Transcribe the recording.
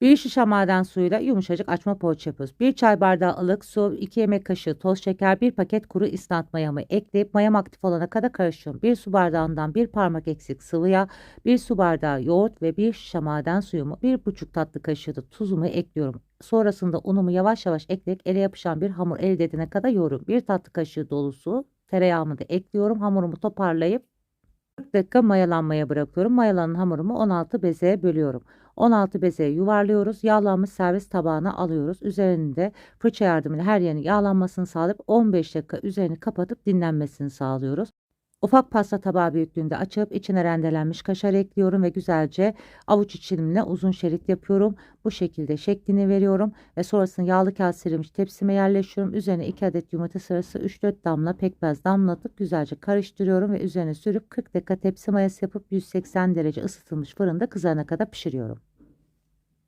Bir şişe maden suyuyla yumuşacık açma poğaça yapıyoruz. 1 çay bardağı ılık su, 2 yemek kaşığı toz şeker, 1 paket kuru isnat mayamı ekleyip mayam aktif olana kadar karıştırıyorum. 1 su bardağından 1 parmak eksik sıvı yağ, 1 su bardağı yoğurt ve 1 şişe maden suyumu, 1,5 tatlı kaşığı da tuzumu ekliyorum. Sonrasında unumu yavaş yavaş ekleyerek ele yapışan bir hamur elde edene kadar yoğuruyorum. 1 tatlı kaşığı dolusu tereyağımı da ekliyorum. Hamurumu toparlayıp 40 dakika mayalanmaya bırakıyorum. Mayalanan hamurumu 16 bezeye bölüyorum. 16 bezeye yuvarlıyoruz. Yağlanmış servis tabağına alıyoruz. Üzerinde fırça yardımıyla her yerini yağlanmasını sağlayıp 15 dakika üzerini kapatıp dinlenmesini sağlıyoruz. Ufak pasta tabağı büyüklüğünde açıp içine rendelenmiş kaşar ekliyorum ve güzelce avuç içimle uzun şerit yapıyorum. Bu şekilde şeklini veriyorum ve sonrasında yağlı kağıt serilmiş tepsime yerleştiriyorum. Üzerine 2 adet yumurta sarısı 3-4 damla pekmez damlatıp güzelce karıştırıyorum ve üzerine sürüp 40 dakika tepsi mayası yapıp 180 derece ısıtılmış fırında kızarana kadar pişiriyorum.